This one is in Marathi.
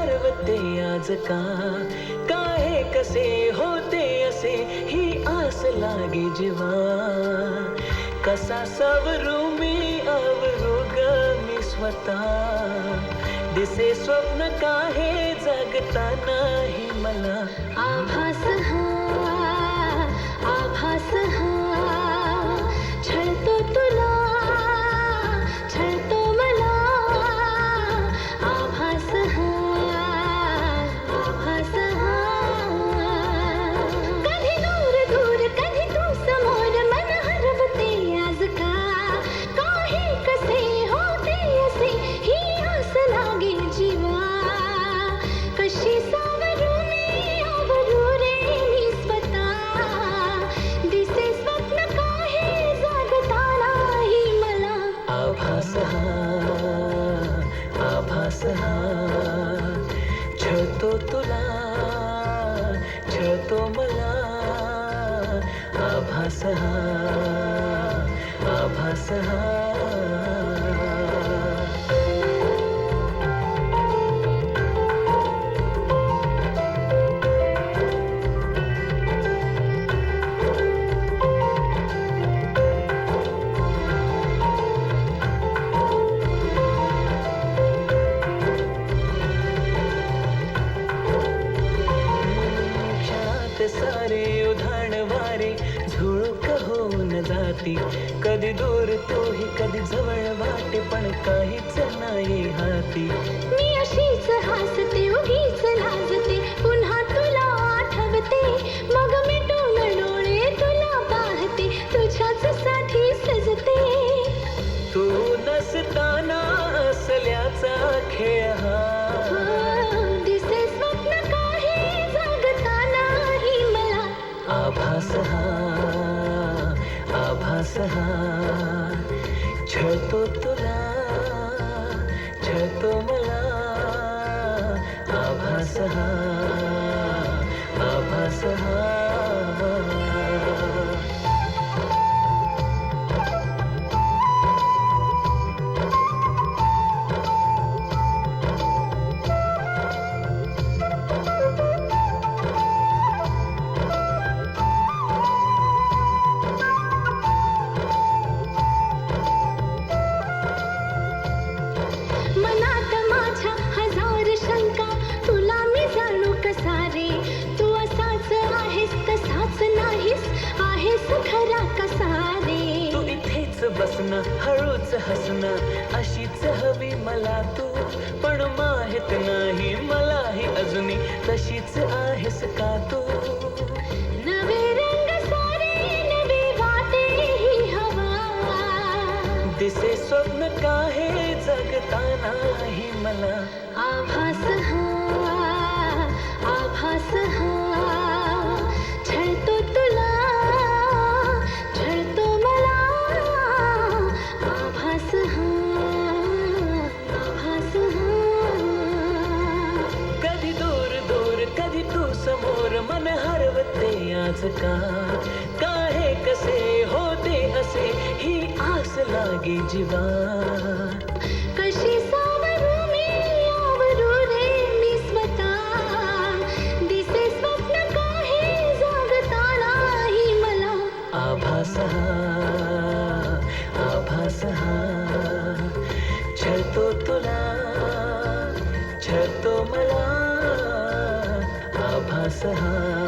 आज का? काहे कसे होते असे? ही आस लागे जीवा कसा सवरू मी आवरू ग मी स्वतः. दिसे स्वप्न काहे जगता नाही मला? आभार छतो तुला छतो मला आभास हा. आभास क्षणात सारे उधाण वारे झुळूक होऊन जाती. कधी दूर तोही कधी जवळ वाटे पण काहीच नाही हाती. आभास हा छळतो तुला छळतो मला आभास हा आभास हा हळूच हसणं अशीच हवी मला तू. पण माहीत नाही मलाही अजूनही तशीच आहेस का तू? ही दिसे स्वप्न काहे जगता नाही मला? आभास हा का काहे कसे होते असे ही आस लागे जीवा कशी सावरू मी आवरू रे मी स्वतः. दिसे स्वप्न काही जागता नाही मला. आभास हा आभास हा छळतो तुला छळतो मला आभास हा